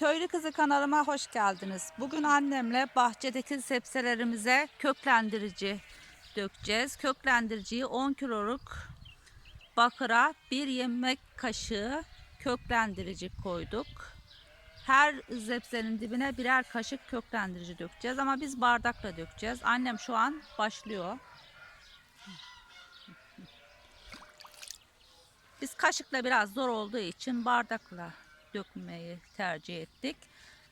Köylü Kızı kanalıma hoş geldiniz. Bugün annemle bahçedeki sebzelerimize köklendirici dökeceğiz. Köklendiriciyi 10 kiloluk bakıra bir yemek kaşığı köklendirici koyduk. Her sebzenin dibine birer kaşık köklendirici dökeceğiz ama biz bardakla dökeceğiz. Annem şu an başlıyor. Biz kaşıkla biraz zor olduğu için bardakla dökmeyi tercih ettik.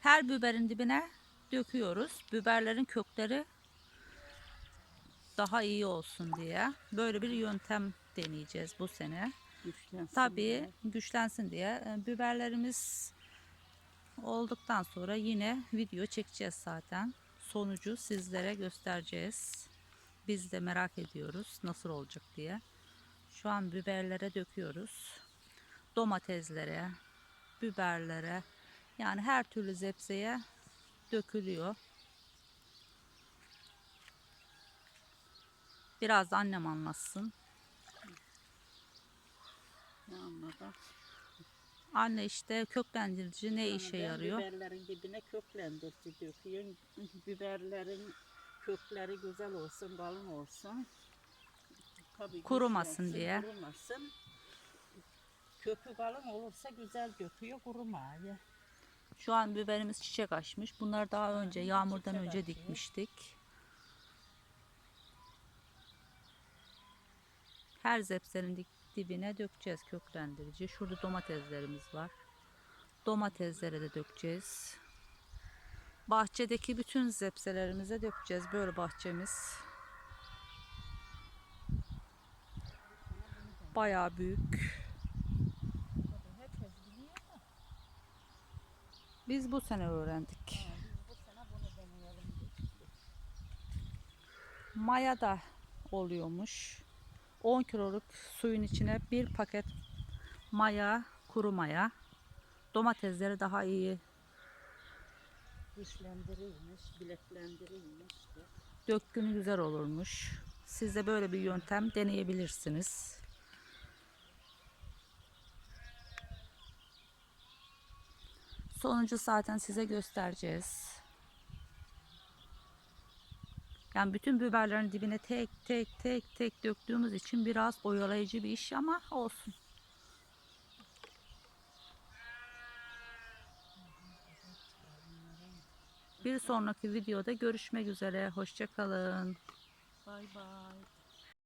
Her biberin dibine döküyoruz. Biberlerin kökleri daha iyi olsun diye. Böyle bir yöntem deneyeceğiz bu sene. Güçlensin Tabii diye. güçlensin diye. E, Biberlerimiz olduktan sonra yine video çekeceğiz zaten. Sonucu sizlere göstereceğiz. Biz de merak ediyoruz nasıl olacak diye. Şu an biberlere döküyoruz. Domateslere, biberlere yani her türlü zepseye dökülüyor. Biraz da annem anlatsın. Ne anladım? Anne işte köklendirici ne işe Ben yarıyor? Biberlerin dibine köklendirici döküyorum. Biberlerin kökleri güzel olsun, kalın olsun. Tabii Kurumasın güçlensin, diye. Kurumasın. Kökü kalın olursa güzel döküyor, kurumaya. Şu an biberimiz çiçek açmış. Bunları daha önce yağmurdan çiçek önce açıyor. dikmiştik. Her zepsenin dibine dökeceğiz köklendirici. Şurada domateslerimiz var. Domateslere de dökeceğiz. Bahçedeki bütün zepselerimize dökeceğiz. Böyle bahçemiz. Bayağı büyük. Biz bu sene öğrendik. biz bu sene bunu deneyelim. dedik. Maya da oluyormuş. 10 kiloluk suyun içine bir paket maya, kuru maya. Domatesleri daha iyi Güçlendirilmiş, bileklendirilmiş. dökkünü güzel olurmuş. Siz de böyle bir yöntem deneyebilirsiniz. Sonucu zaten size göstereceğiz. Yani bütün biberlerin dibine tek tek tek tek döktüğümüz için biraz oyalayıcı bir iş ama olsun. Bir sonraki videoda görüşmek üzere. Hoşçakalın. Bay bay.